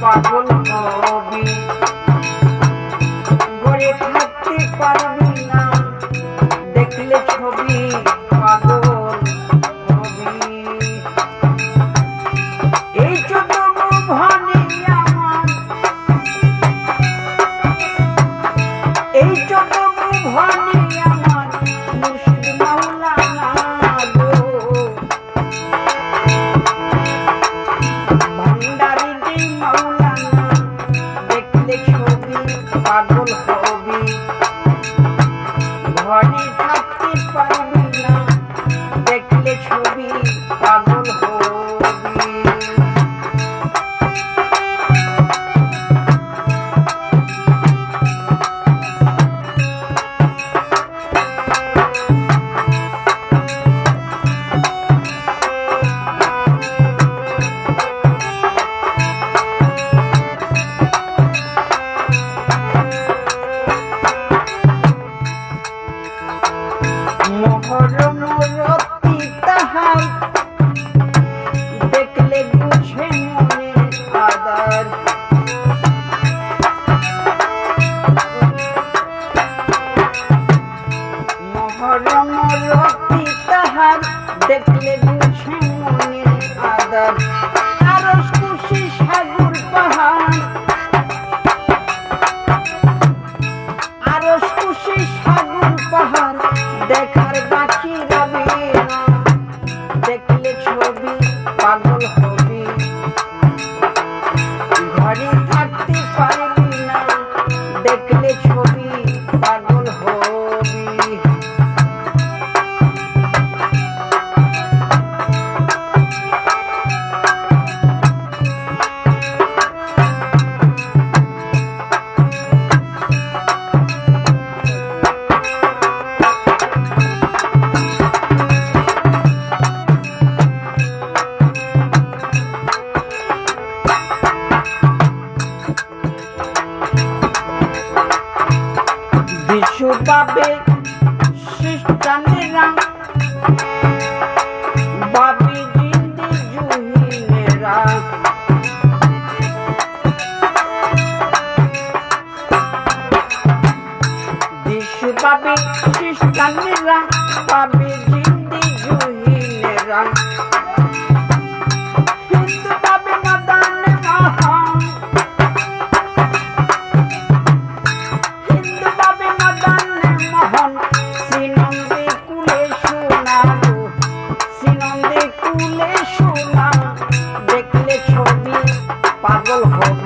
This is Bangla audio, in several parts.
পাগল হবি ঘরে থাকতে পারবি না দেখলে ছবি পাগল হবি এই এই Ah, no, no. Oh, no. Babi, she's done me wrong. Babi, Ăn 婆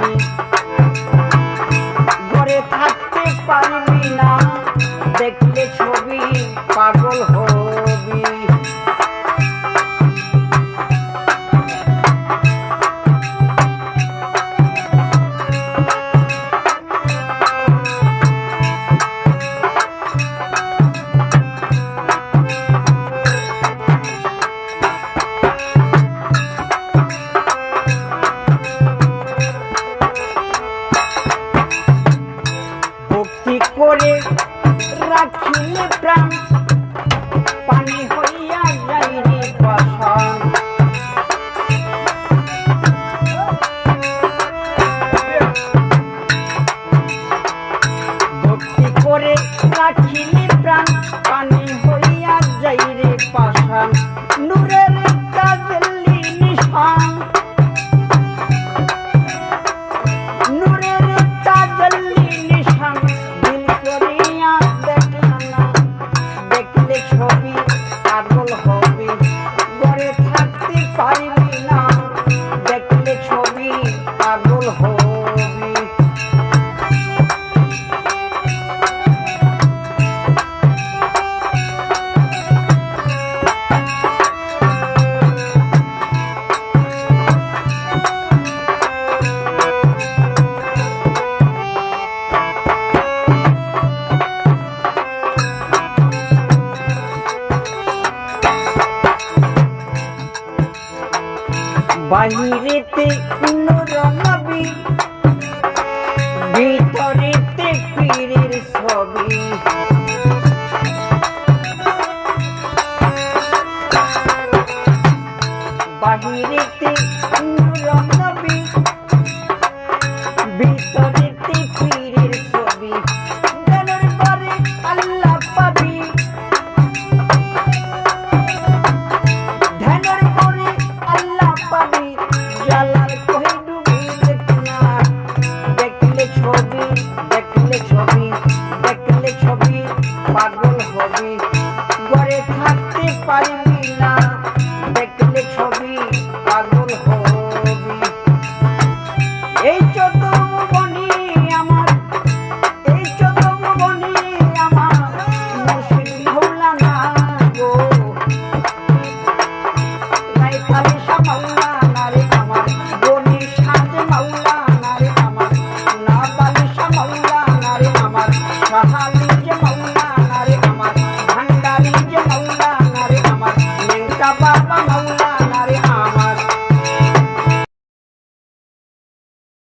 কি করে রাখি বাহিরেতে নবী ভিতরেতে পীরের ছবি। বাহিরে Rainha.